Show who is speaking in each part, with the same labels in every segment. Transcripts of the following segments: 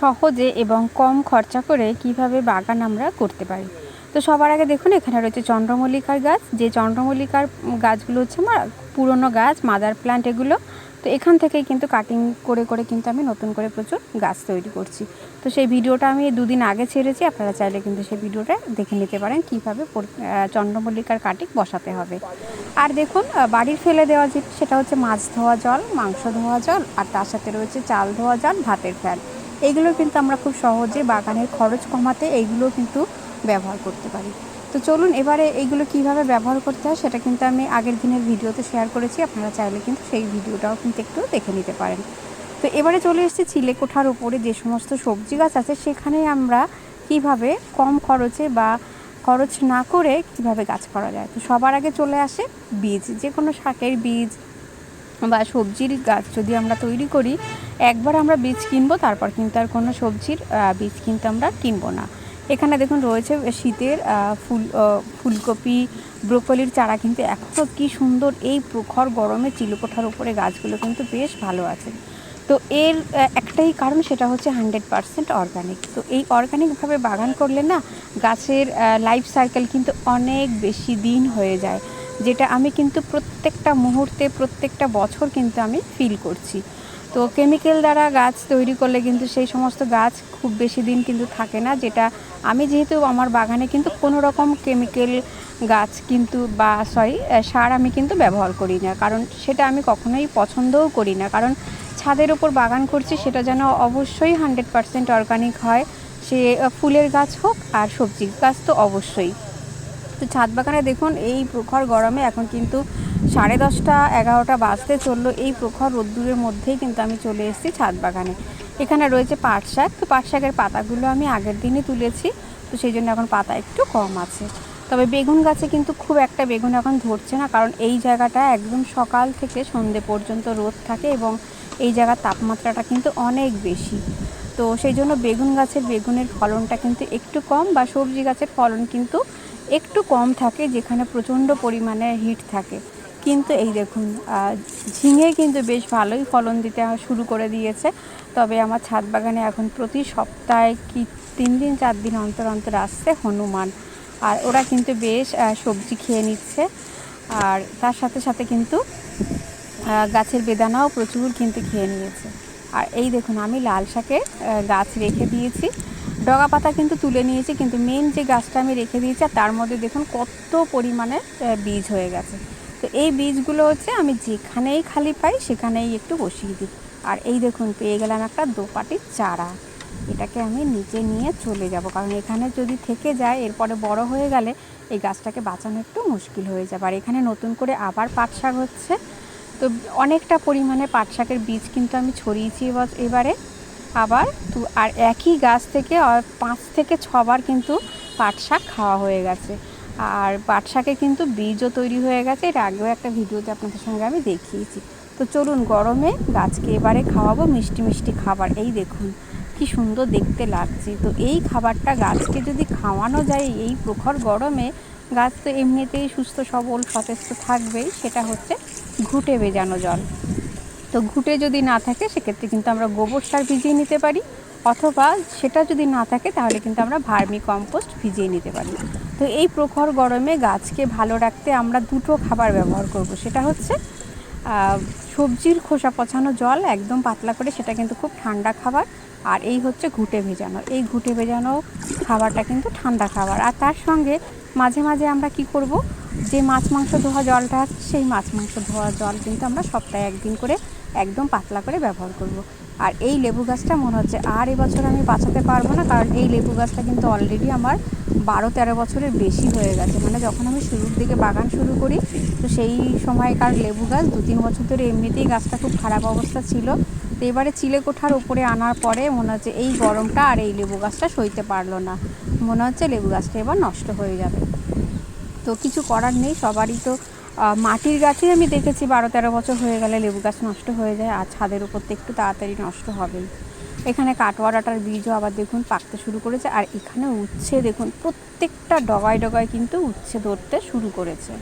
Speaker 1: সহজে এবং কম খরচা করে কীভাবে বাগান আমরা করতে পারি। তো সবার আগে দেখুন, এখানে রয়েছে চন্দ্রমল্লিকার গাছ। যে চন্দ্রমল্লিকার গাছগুলো হচ্ছে আমার পুরনো গাছ মাদার প্ল্যান্ট এগুলো। তো এখান থেকেই কিন্তু কাটিং করে করে কিন্তু আমি নতুন করে প্রচুর গাছ তৈরি করছি। তো সেই ভিডিওটা আমি দুদিন আগে ছেড়েছি, আপনারা চাইলে কিন্তু সেই ভিডিওটা দেখে নিতে পারেন কীভাবে চন্দ্রমল্লিকার কাটিং বসাতে হবে। আর দেখুন বাড়ির ফেলে দেওয়া যে, সেটা হচ্ছে মাছ ধোয়া জল, মাংস ধোয়া জল, আর তার সাথে রয়েছে চাল ধোয়া জল, ভাতের ফ্যান। এইগুলো কিন্তু আমরা খুব সহজে বাগানের খরচ কমাতে এইগুলো কিন্তু ব্যবহার করতে পারি। তো চলুন এবারে এইগুলো কীভাবে ব্যবহার করতে হয় সেটা কিন্তু আমি আগের দিনের ভিডিওতে শেয়ার করেছি, আপনারা চাইলে কিন্তু সেই ভিডিওটাও কিন্তু একটু দেখে নিতে পারেন। তো এবারে চলে এসেছি চিলেকোঠার উপরে, যে সমস্ত সবজি গাছ আছে সেখানে আমরা কীভাবে কম খরচে বা খরচ না করে কীভাবে গাছ করা যায়। তো সবার আগে চলে আসে বীজ যে কোনো শাকের বীজ বা সবজির গাছ যদি আমরা তৈরি করি, একবার আমরা বীজ কিনবো, তারপর কিন্তু আর কোনো সবজির বীজ কিন্তু আমরা কিনবো না। এখানে দেখুন রয়েছে শীতের ফুল ফুলকপি, ব্রোকলির চারা কিন্তু এখনও কি সুন্দর এই প্রখর গরমে চিলকোঠার উপরে গাছগুলো কিন্তু বেশ ভালো আছে। তো এর একটাই কারণ সেটা হচ্ছে হান্ড্রেড পারসেন্ট অর্গানিক। তো এই অর্গানিকভাবে বাগান করলে না গাছের লাইফ সাইকেল কিন্তু অনেক বেশি দিন হয়ে যায়। যেটা আমি কিন্তু প্রত্যেকটা মুহূর্তে, প্রত্যেকটা বছর কিন্তু আমি ফিল করছি। তো কেমিক্যাল দ্বারা গাছ তৈরি করলে কিন্তু সেই সমস্ত গাছ খুব বেশি দিন কিন্তু থাকে না, যেটা আমি যেহেতু আমার বাগানে কিন্তু কোনো রকম কেমিক্যাল গাছ কিন্তু বা সরি সার আমি কিন্তু ব্যবহার করি না। কারণ সেটা আমি কখনোই পছন্দও করি না। কারণ ছাদের ওপর বাগান করছি, সেটা যেন অবশ্যই হান্ড্রেড পারসেন্ট অর্গানিক হয়। সে ফুলের গাছ হোক আর সবজির গাছ তো অবশ্যই। তো ছাদ বাগানে দেখুন, এই প্রখর গরমে এখন কিন্তু সাড়ে দশটা, এগারোটা বাজতে চলল। এই প্রখর রোদ্দুরের মধ্যেই কিন্তু আমি চলে এসেছি ছাদ বাগানে এখানে রয়েছে পাট শাক। তো পাট শাকের পাতাগুলো আমি আগের দিনই তুলেছি। তো সেই জন্য এখন পাতা একটু কম আছে। তবে বেগুন গাছে কিন্তু খুব একটা বেগুন এখন ধরছে না, কারণ এই জায়গাটা একদম সকাল থেকে সন্ধে পর্যন্ত রোদ থাকে এবং এই জায়গার তাপমাত্রাটা কিন্তু অনেক বেশি। তো সেই জন্য বেগুন গাছের বেগুনের ফলনটা কিন্তু একটু কম বা সবজি গাছের ফলন কিন্তু একটু কম থাকে, যেখানে প্রচণ্ড পরিমাণে হিট থাকে। কিন্তু এই দেখুন ঝিঙে কিন্তু বেশ ভালোই ফলন দিতে শুরু করে দিয়েছে। তবে আমার ছাদ বাগানে এখন প্রতি সপ্তাহে কি তিন দিন, চার দিন অন্তর অন্তর আসছে হনুমান। আর ওরা কিন্তু বেশ সবজি খেয়ে নিচ্ছে। আর তার সাথে সাথে কিন্তু গাছের বেদানাও প্রচুর কিন্তু খেয়ে নিয়েছে। আর এই দেখুন, আমি লাল শাকের গাছ রেখে দিয়েছি। ডগা পাতা কিন্তু তুলে নিয়েছি, কিন্তু মেন যে গাছটা আমি রেখে দিয়েছি তার মধ্যে দেখুন কত পরিমাণে বীজ হয়ে গেছে। তো এই বীজগুলো হচ্ছে আমি যেখানেই খালি পাই সেখানেই একটু বসিয়ে দিই। আর এই দেখুন পেয়ে গেলাম একটা দোপাটির চারা। এটাকে আমি নিচে নিয়ে চলে যাব, কারণ এখানে যদি থেকে যায়, এরপরে বড় হয়ে গেলে এই গাছটাকে বাঁচানো একটু মুশকিল হয়ে যাবে। আর এখানে নতুন করে আবার পাট শাক হচ্ছে। তো অনেকটা পরিমাণে পাট শাকের বীজ কিন্তু আমি ছড়িয়েছি এবারে। আবার তো আর একই গাছ থেকে পাঁচ থেকে ছবার কিন্তু পাট শাক খাওয়া হয়ে গেছে। আর পাট শাকে কিন্তু বীজও তৈরি হয়ে গেছে, এর আগেও একটা ভিডিওতে আপনাদের সঙ্গে আমি দেখিয়েছি। তো চলুন গরমে গাছকে এবারে খাওয়াবো মিষ্টি মিষ্টি খাবার, এই দেখুন কি সুন্দর দেখতে লাগছে। তো এই খাবারটা গাছকে যদি খাওয়ানো যায় এই প্রখর গরমে, গাছ তো এমনিতেই সুস্থ, সবল সতেজ থাকবেই, সেটা হচ্ছে ঘুটে বেজানো জল। তো ঘুটে যদি না থাকে, সেক্ষেত্রে কিন্তু আমরা গোবর সার ভিজিয়ে নিতে পারি। অথবা সেটা যদি না থাকে, তাহলে কিন্তু আমরা ভার্মি কম্পোস্ট ভিজিয়ে নিতে পারি। তো এই প্রখর গরমে গাছকে ভালো রাখতে আমরা দুটো খাবার ব্যবহার করব। সেটা হচ্ছে সবজির খোসা পচানো জল, একদম পাতলা করে, সেটা কিন্তু খুব ঠান্ডা খাবার। আর এই হচ্ছে ঘুটে ভেজানো। এই ঘুটে ভেজানো খাবারটা কিন্তু ঠান্ডা খাবার। আর তার সঙ্গে মাঝে মাঝে আমরা কি করব, যে মাছ মাংস ধোয়া জলটা আছে, সেই মাছ মাংস ধোয়া জল কিন্তু আমরা সপ্তাহে একদিন করে একদম পাতলা করে ব্যবহার করব। আর এই লেবু গাছটা মনে হচ্ছে আর এবছর আমি বাঁচাতে পারব না, কারণ এই লেবু গাছটা কিন্তু অলরেডি আমার বারো তেরো বছরের বেশি হয়ে গেছে। মানে যখন আমি শুরুর দিকে বাগান শুরু করি, তো সেই সময়কার লেবু গাছ দু তিন বছর ধরে এমনিতেই গাছটা খুব খারাপ অবস্থা ছিল। তো এবারে চিলেকোঠার উপরে আনার পরে মনে হচ্ছে এই গরমটা আর এই লেবু গাছটা সইতে পারল না। মনে হচ্ছে লেবু গাছটা এবার নষ্ট হয়ে যাবে। তো কিছু করার নেই, সবারই তো মাটির গাছেই আমি দেখেছি বারো তেরো বছর হয়ে গেলে লেবু গাছ নষ্ট হয়ে যায় আর ছাদের উপর তো একটু তাড়াতাড়ি নষ্ট হবেই এখানে কাটোয়ারাটার বীজও আবার দেখুন পাকতে শুরু করেছে, আর এখানে উচ্ছে দেখুন, প্রত্যেকটা ডগায় ডগায় কিন্তু উচ্ছে ধরতে শুরু করেছে।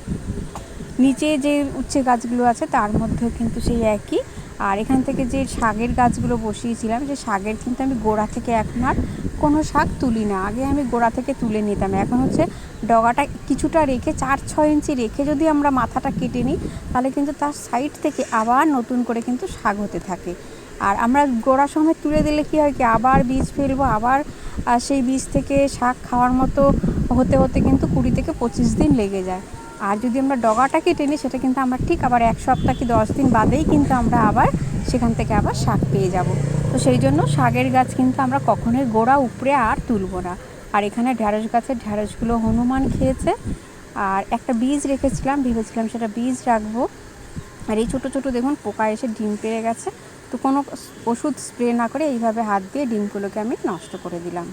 Speaker 1: নিচে যে উচ্ছে গাছগুলো আছে, তার মধ্যেও কিন্তু সেই একই। আর এখান থেকে যে শাকের গাছগুলো বসিয়েছিলাম সেই শাকের কিন্তু আমি গোড়া থেকে এখন আর কোনো শাক তুলি না। আগে আমি গোড়া থেকে তুলে নিতাম। এখন হচ্ছে ডগাটা কিছুটা রেখে, চার, ছয় ইঞ্চি রেখে যদি আমরা মাথাটা কেটে নিই, তাহলে কিন্তু তার সাইড থেকে আবার নতুন করে কিন্তু শাক হতে থাকে। আর আমরা গোড়া সময় তুলে দিলে কী হয় কি, আবার বীজ ফেলব, আবার সেই বীজ থেকে শাক খাওয়ার মতো হতে হতে কিন্তু কুড়ি থেকে পঁচিশ দিন লেগে যায়। আর যদি আমরা ডগাটা কেটে নিই, সেটা কিন্তু আমরা ঠিক আবার এক সপ্তাহ কি দশ দিন বাদেই কিন্তু আমরা আবার সেখান থেকে আবার শাক পেয়ে যাব। তো সেই জন্য শাকের গাছ কিন্তু আমরা কখনোই গোড়া, উপরে আর তুলবো না। আর এখানে ঢ্যাঁড়স গাছের ঢ্যাঁড়সগুলো হনুমান খেয়েছে। আর একটা বীজ রেখেছিলাম, ভেবেছিলাম সেটা বীজ রাখব। আর এই ছোটো ছোটো দেখুন, পোকা এসে ডিম পেড়ে গেছে। তো কোনো ওষুধ স্প্রে না করে এইভাবে হাত দিয়ে ডিমগুলোকে আমি নষ্ট করে দিলাম।